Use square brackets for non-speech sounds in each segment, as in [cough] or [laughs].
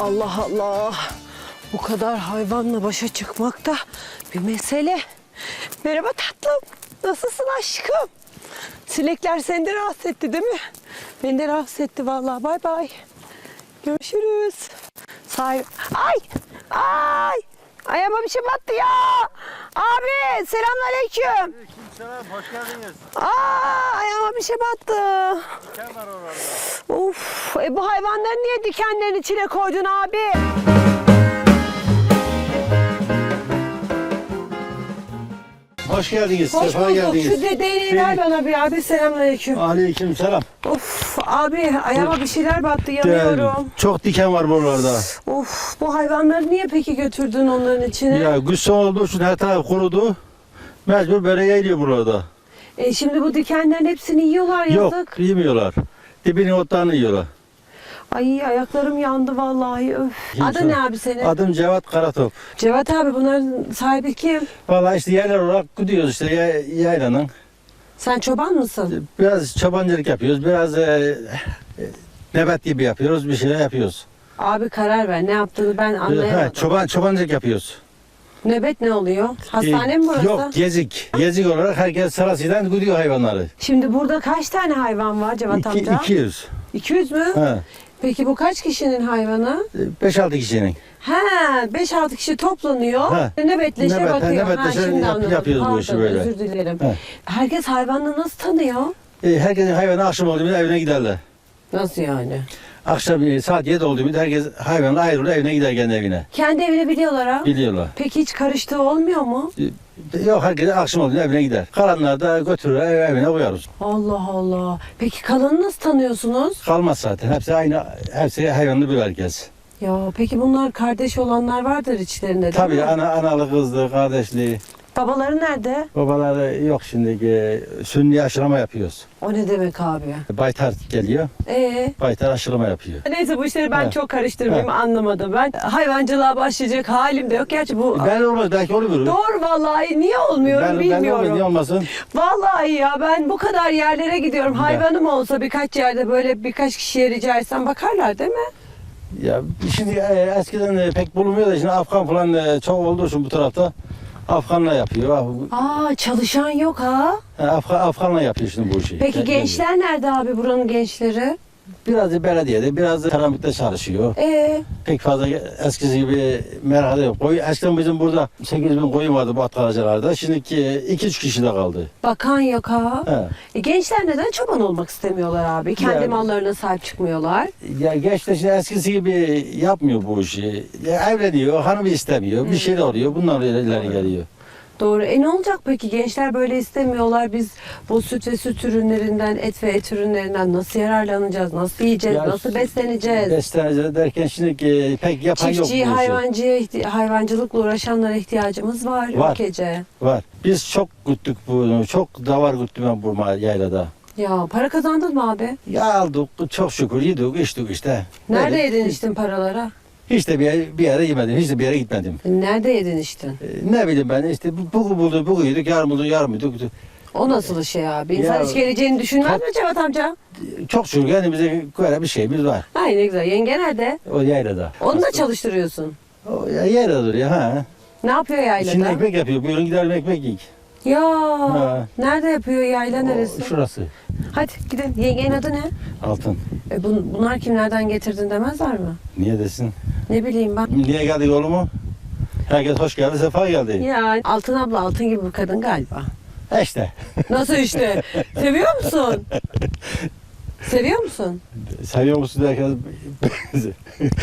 Allah Allah. Bu kadar hayvanla başa çıkmak da bir mesele. Merhaba tatlım. Nasılsın aşkım? Sinekler seni de rahatsız etti değil mi? Beni de rahatsız etti vallahi. Bay bay. Görüşürüz. Say Ay! Ay! Ayağıma bir şey battı ya. Abi selamünaleyküm. Selam, hoş geldiniz. Aa, bir şey battı. Diken var orada. Of, e bu hayvanları niye dikenlerin içine koydun abi? Hoş geldiniz, Hoş sefa bulduk. geldiniz. Şu dedeyi ver bana bir abi. Selamünaleyküm. Aleyküm selam. Of abi ayağıma bir şeyler battı yanıyorum. Çok diken var buralarda. Of bu hayvanları niye peki götürdün onların içine? Ya güç son olduğu için her taraf kurudu. Mecbur böyle yayılıyor burada. E şimdi bu dikenlerin hepsini yiyorlar Yok, yazık. yemiyorlar. Dibini otlarını yiyorlar. Ay ayaklarım yandı vallahi. Öf. Adı ne abi senin? Adım Cevat Karatop. Cevat abi bunların sahibi kim? Vallahi işte yerler olarak gidiyoruz işte yay- yaylanın. Sen çoban mısın? Biraz çobancılık yapıyoruz, biraz e, e, nebet gibi yapıyoruz, bir şeyler yapıyoruz. Abi karar ver ne yaptığını ben Ha, anlayamadım. çoban, çobancılık yapıyoruz. Nöbet ne oluyor? Hastane mi burası? Yok gezik. Gezik olarak herkes sırasıyla gidiyor hayvanları. Şimdi burada kaç tane hayvan var Cevat İki, amca? 200. 200 mü? Ha. Peki bu kaç kişinin hayvanı? 5-6 kişinin. He, 5-6 kişi toplanıyor. Ha. Nöbetleşe Nöbet- bakıyor. nöbetleşe şimdi yap- anladım. yapıyoruz bu Pardon, işi böyle. Özür dilerim. Ha. Herkes hayvanını nasıl tanıyor? E, herkesin hayvanı akşam oldu evine giderler. Nasıl yani? Akşam e, saat 7 oldu mu herkes hayvanla ayrılır evine gider kendi evine. Kendi evini biliyorlar ha? Biliyorlar. Peki hiç karıştığı olmuyor mu? E, Yok herkes akşam oldu evine gider. Kalanlar da götürür ev, evine koyarız. Allah Allah. Peki kalanı nasıl tanıyorsunuz? Kalmaz zaten. Hepsi aynı, hepsi hayvanlı bir herkes. Ya peki bunlar kardeş olanlar vardır içlerinde değil Tabii mi? ana, analı, kızlı, kardeşli. Babaları nerede? Babaları yok şimdi. E, sünni aşılama yapıyoruz. O ne demek abi? Baytar geliyor. Ee, Baytar aşılama yapıyor. Neyse bu işleri ben Ha. çok karıştırmayayım anlamadım. Ben hayvancılığa başlayacak halim de yok. Gerçi bu Ben olmaz belki olur. doğru vallahi niye olmuyorum ben, ben bilmiyorum. olmaz, niye olmasın? Vallahi ya ben bu kadar yerlere gidiyorum. Hayvanım olsa birkaç yerde böyle birkaç kişiye rica etsem bakarlar değil mi? Ya şimdi e, eskiden e, pek bulunmuyor da şimdi Afgan falan e, çok olduğu için bu tarafta Afganla yapıyor. Af- Aa çalışan yok ha. Afgan, Afganla yapıyor şimdi bu işi. Peki gençler nerede abi buranın gençleri? Biraz da belediyede, biraz da karanlıkta çalışıyor. Ee, Pek fazla eskisi gibi merhale yok. Koyu, eskiden bizim burada 8 bin koyun vardı bu atkaracılarda. Şimdiki 2-3 kişi de kaldı. bakan yok ha. He. E, gençler neden çoban olmak istemiyorlar abi? Kendi Ya- mallarına sahip çıkmıyorlar. Ya gençler şimdi eskisi gibi yapmıyor bu işi. Ya evleniyor, hanımı istemiyor, bir şeyler oluyor. Bunlar ileri geliyor. Doğru. E ne olacak peki? Gençler böyle istemiyorlar. Biz bu süt ve süt ürünlerinden, et ve et ürünlerinden nasıl yararlanacağız? Nasıl yiyeceğiz? Ya nasıl besleneceğiz? Besleneceğiz derken şimdi e, pek yapan yok Çiftçi, hayvancıya, ihti- hayvancılıkla uğraşanlara ihtiyacımız var, Var. ülkece. Var. Biz çok güttük bunu. Çok davar güttüm ben bu yaylada. Ya para kazandın mı abi? Ya aldık çok şükür yedik içtik işte. Nerede Öyle. yedin içtin paralara? Hiç de bir yere, bir yere yemedim. Hiç de bir yere gitmedim. Nerede yedin içtin? E, ne bileyim ben işte bu- bulduk, bugün yedik, yarın bulduk, yarın yedik. O nasıl şey abi? İnsan Ya- hiç geleceğini düşünmez mi Cevat amca? Çok şükür kendimize göre bir şeyimiz var. Ay ne güzel. Yenge nerede? O yaylada. Onu da çalıştırıyorsun. O ya, yaylada duruyor ha. Ne yapıyor yaylada? Şimdi ekmek yapıyor. Buyurun gidelim ekmek yiyik. Ya Ha. nerede yapıyor yayla neresi? O, şurası. Hadi gidelim. Yengenin adı ne? Altın. E bun- bunlar kimlerden getirdin demezler mi? Niye desin? Ne bileyim ben. Niye geldik oğlumu? Herkes hoş geldi, sefa geldi. Ya Altın abla altın gibi bir kadın galiba. E işte. Nasıl işte? [laughs] Seviyor musun? [laughs] Seviyor musun? Seviyor musun derken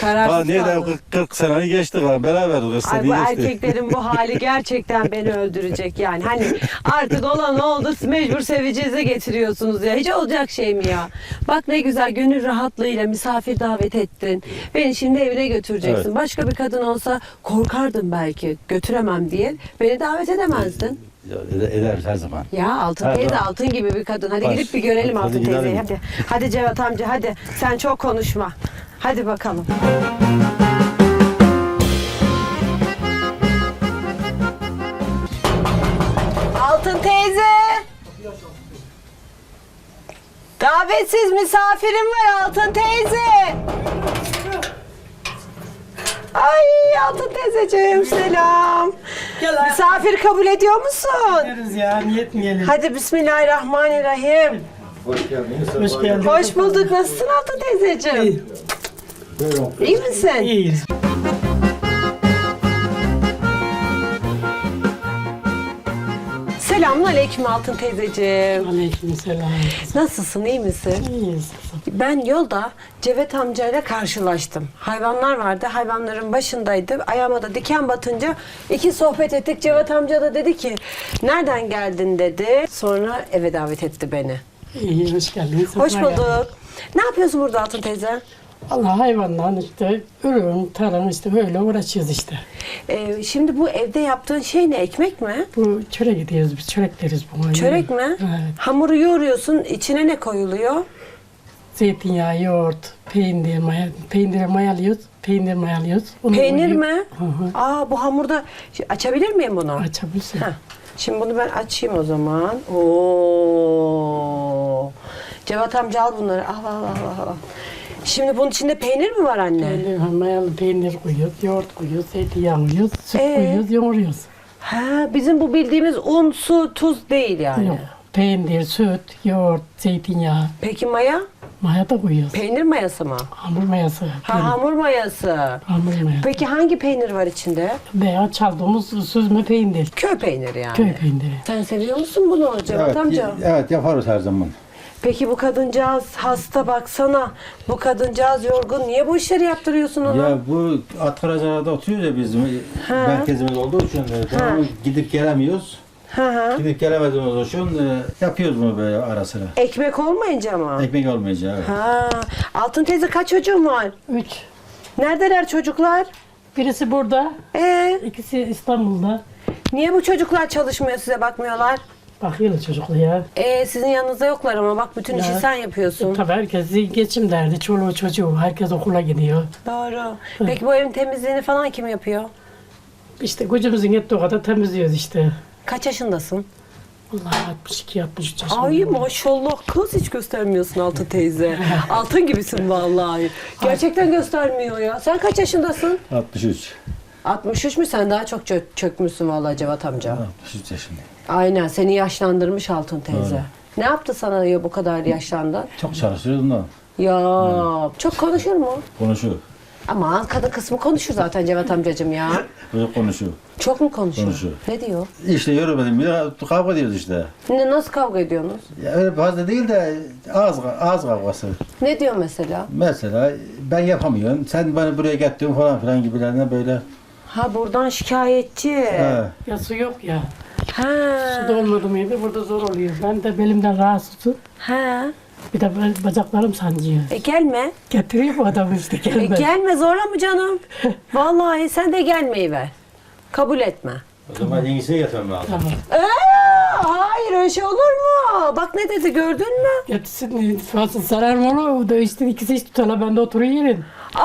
Kararsız niye de kaldın. 40, 40 seneyi geçti var beraber Ay ısladı bu geçti. erkeklerin bu hali [laughs] gerçekten beni öldürecek yani. Hani artık olan oldu mecbur seveceğize getiriyorsunuz ya. Hiç olacak şey mi ya? Bak ne güzel gönül rahatlığıyla misafir davet ettin. Beni şimdi evine götüreceksin. Başka bir kadın olsa korkardım belki götüremem diye. Beni davet edemezdin. Ederiz her zaman. Ya Altın Her teyze zaman. altın gibi bir kadın. Hadi Baş. gidip bir görelim Hadi Altın teyzeyi. Hadi. Hadi Cevat amca hadi. Sen çok konuşma. Hadi bakalım. Altın teyze. Davetsiz misafirim var Altın teyze. Altın teyzeciğim selam. Gel. Misafir kabul ediyor musun? Deriz ya niyetmeyelim. Hadi Bismillahirrahmanirrahim. Hoş geldiniz. Hoş geldin. Hoş bulduk. Nasılsın Altın teyzeciğim? İyi. Buyurun. İyi misin? İyiyiz. Selamun aleyküm Altın teyzeciğim. Aleyküm selam. Nasılsın? iyi misin? İyiyiz. Ben yolda Cevet amcayla karşılaştım. Hayvanlar vardı. Hayvanların başındaydı. Ayağıma da diken batınca iki sohbet ettik. Cevet amca da dedi ki nereden geldin dedi. Sonra eve davet etti beni. İyi, hoş geldin. Hoş bulduk. Ne yapıyorsun burada Altın teyze? Allah hayvanla işte ürün, tarım işte böyle uğraşıyoruz işte. Ee, şimdi bu evde yaptığın şey ne? Ekmek mi? Bu çörek gidiyoruz biz, çörek deriz buna. Çörek mi? Evet. Hamuru yoğuruyorsun. içine ne koyuluyor? Zeytinyağı, yoğurt, peynir, maya, peynir mayalıyoruz, peynir mayalıyoruz. Onu Peynir mi? Hı hı. Aa bu hamurda açabilir miyim bunu? Açabilirsin. Heh. Şimdi bunu ben açayım o zaman. Oo. Cevat amca al bunları. Al al al al. Şimdi bunun içinde peynir mi var anne? Peynir, ha, mayalı peynir koyuyoruz, yoğurt koyuyoruz, zeytinyağı koyuyoruz, süt Ee? koyuyoruz, yoğuruyoruz. Ha, bizim bu bildiğimiz un, su, tuz değil yani. Yok. Peynir, süt, yoğurt, zeytinyağı, Peki maya? Maya da koyuyoruz. Peynir mayası mı? Hamur mayası. Ha, hamur mayası. Hamur mayası. Peki hangi peynir var içinde? Veya çaldığımız süzme peynir. Köy peyniri yani. Köy peyniri. Sen seviyor musun bunu Cevat Evet, amca? evet yaparız her zaman. Peki bu kadıncağız hasta baksana. Bu kadıncağız yorgun. Niye bu işleri yaptırıyorsun ona? Ya bu Atkaracalar'da oturuyoruz ya bizim merkezimiz olduğu için de, tamam, gidip gelemiyoruz. Hı hı. Gidip gelemediğimiz için e, yapıyoruz bunu böyle ara sıra. Ekmek olmayınca mı? Ekmek olmayacak. Evet. Ha. Altın teyze kaç çocuğun var? Üç. Neredeler çocuklar? Birisi burada, Ee, ikisi İstanbul'da. niye bu çocuklar çalışmıyor size bakmıyorlar? Bakıyorlar çocuklar ya. Ee, sizin yanınızda yoklar ama bak bütün işi Ya. sen yapıyorsun. Tabii herkes geçim derdi. Çoluğu çocuğu. Herkes okula gidiyor. Doğru. Peki bu evin temizliğini falan kim yapıyor? İşte gücümüzün yettiği kadar temizliyoruz işte. Kaç yaşındasın? Allah 62 63 yaşında. Ay maşallah kız hiç göstermiyorsun Altın teyze. [laughs] Altın gibisin vallahi. Gerçekten göstermiyor ya. Sen kaç yaşındasın? 63. 63 mü? Sen daha çok çö- çökmüşsün vallahi Cevat amca. 63 yaşında. Aynen seni yaşlandırmış Altın teyze. Ne yaptı sana ya bu kadar yaşlandın? Çok çalışıyoruz ondan. Ya çok konuşur mu? Konuşuyor. Ama kadın kısmı konuşur zaten Cevat amcacığım ya. [laughs] Böyle konuşuyor. Çok mu konuşur? Konuşuyor. Ne diyor? İşte yürümedim bir de kavga ediyoruz işte. Ne, nasıl kavga ediyorsunuz? Ya öyle fazla değil de ağız, ağız kavgası. Ne diyor mesela? Mesela ben yapamıyorum. Sen beni buraya getirdin falan filan gibilerine böyle. Ha buradan şikayetçi. He. Ya su yok ya. Ha. Su da olmadı mıydı burada zor oluyor. Ben de belimden rahatsızım. Ha. Bir de ba- bacaklarım sancıyor. E gelme. Getiriyor bu adam işte E gelme zorla mı canım? [laughs] Vallahi sen de gelmeyi ver. Kabul etme. O zaman yenisini getirmem lazım. Tamam. Ee, hayır öyle şey olur mu? Bak ne dedi gördün mü? Getirsin fazla zarar mı olur? O da işte ikisi hiç tutala ben de oturuyor yerin. [laughs]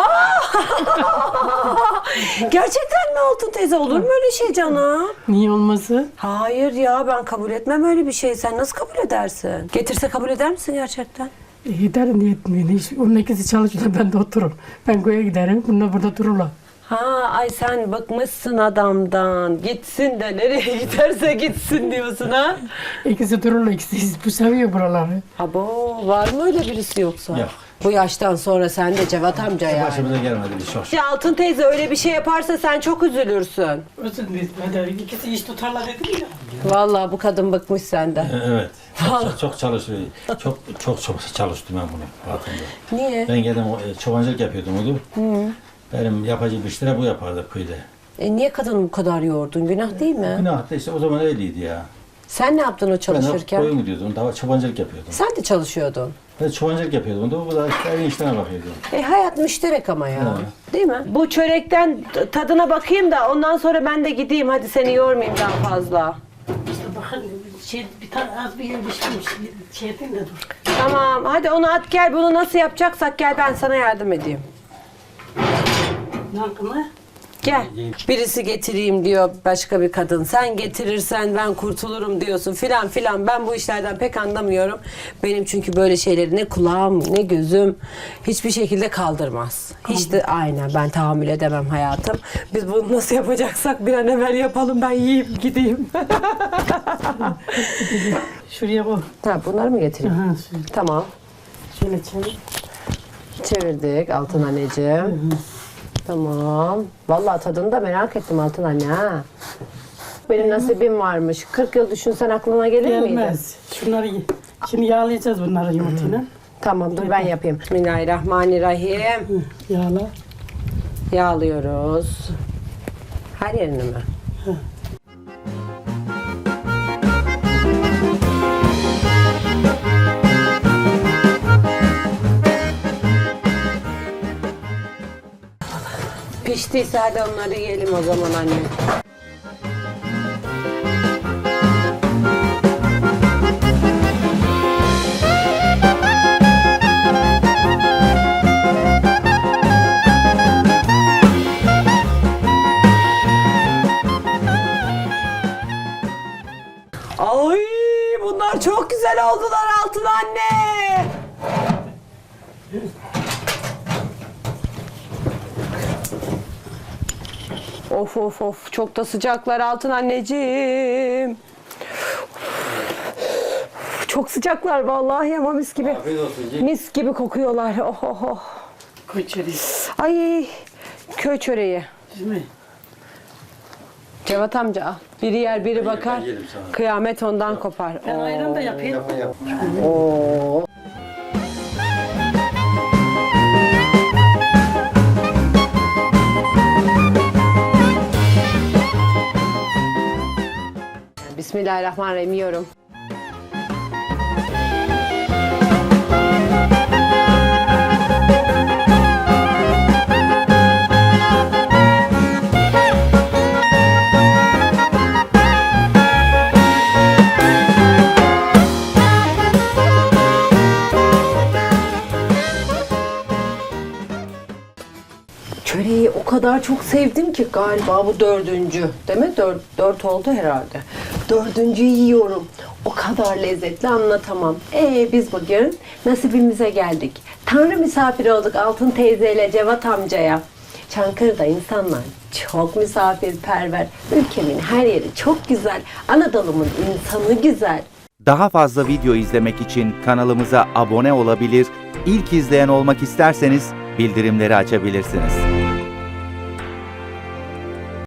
[laughs] Gerçekten mi Altın teyze olur mu öyle şey canım? Niye olması? Hayır ya ben kabul etmem öyle bir şey. Sen nasıl kabul edersin? Getirse kabul eder misin gerçekten? E, giderim diye etmiyor. Hiç, onun ikisi çalışıyor ben de otururum. Ben koya giderim bunlar burada dururlar. Ha ay sen bıkmışsın adamdan. Gitsin de nereye [laughs] giderse gitsin diyorsun ha? İkisi dururlar ikisi bu seviyor buraları. Abo var mı öyle birisi yoksa? Yok. Bu yaştan sonra sen de Cevat amca yani. Başımıza gelmedi bir çok. Ya Altın teyze öyle bir şey yaparsa sen çok üzülürsün. Özür dilerim. İkisi iş tutarlar dedim ya. Vallahi bu kadın bıkmış senden. Evet. Çok, çok çalışıyor. Çok çok çok çalıştım ben bunu hayatımda. Niye? Ben geldim e, çobancılık yapıyordum onu. Benim yapacak işlere bu yapardı köyde. E niye kadını bu kadar yordun? Günah değil mi? Günah da işte o zaman öyleydi ya. Sen ne yaptın o Ben de çalışırken? koyun gidiyordum. Daha çobancılık yapıyordum. Sen de çalışıyordun. Ben çobancılık yapıyordum. da Bu da işte evin işlerine bakıyordu. E hayat müşterek ama ya. Değil mi? Bu çörekten t- tadına bakayım da ondan sonra ben de gideyim. Hadi seni yormayayım daha fazla. İşte bakın şey, bir tane az bir yer pişmiş. Şey edin de dur. Tamam hadi onu at gel. Bunu nasıl yapacaksak gel ben sana yardım edeyim. Ne hakkında? Gel. Birisi getireyim diyor başka bir kadın. Sen getirirsen ben kurtulurum diyorsun filan filan. Ben bu işlerden pek anlamıyorum. Benim çünkü böyle şeyleri ne kulağım ne gözüm hiçbir şekilde kaldırmaz. Hiç de aynen ben tahammül edemem hayatım. Biz bunu nasıl yapacaksak bir an evvel yapalım ben yiyeyim gideyim. [laughs] Şuraya koy. ha, bunları mı getireyim? Aha, şöyle, Tamam. şöyle çevir. Çevirdik Altın anneciğim. Tamam. Vallahi tadını da merak ettim Altın anne ha. Benim nasibim varmış. 40 yıl düşünsen aklına gelir miydi? Gelmez. Şunları ye. Şimdi yağlayacağız bunları yumurtayla. Tamam dur ben yapayım. Bismillahirrahmanirrahim. Hı, Yağla. Yağlıyoruz. Her yerini mi? Piştiyse hadi onları yiyelim o zaman anne. Ay bunlar çok güzel oldular Altın anne. Of of of çok da sıcaklar Altın anneciğim. Çok sıcaklar vallahi ama mis gibi. Afiyet olsun. Ye. Mis gibi kokuyorlar. Oh oh oh. Koy içeri. Ay köy çöreği. Değil mi? Cevat amca al. Biri yer biri bakar. yerim sana. Kıyamet ondan kopar. Ben ayran da yapayım. Yapma yap. Oo. Bismillahirrahmanirrahim yiyorum. Çöreği o kadar çok sevdim ki galiba bu dördüncü. Değil mi? Dört, dört oldu herhalde. Dördüncüyü yiyorum. O kadar lezzetli anlatamam. Ee biz bugün nasibimize geldik. Tanrı misafiri olduk Altın teyzeyle Cevat amcaya. Çankırı'da insanlar çok misafirperver. Ülkemin her yeri çok güzel. Anadolu'mun insanı güzel. Daha fazla video izlemek için kanalımıza abone olabilir, ilk izleyen olmak isterseniz bildirimleri açabilirsiniz.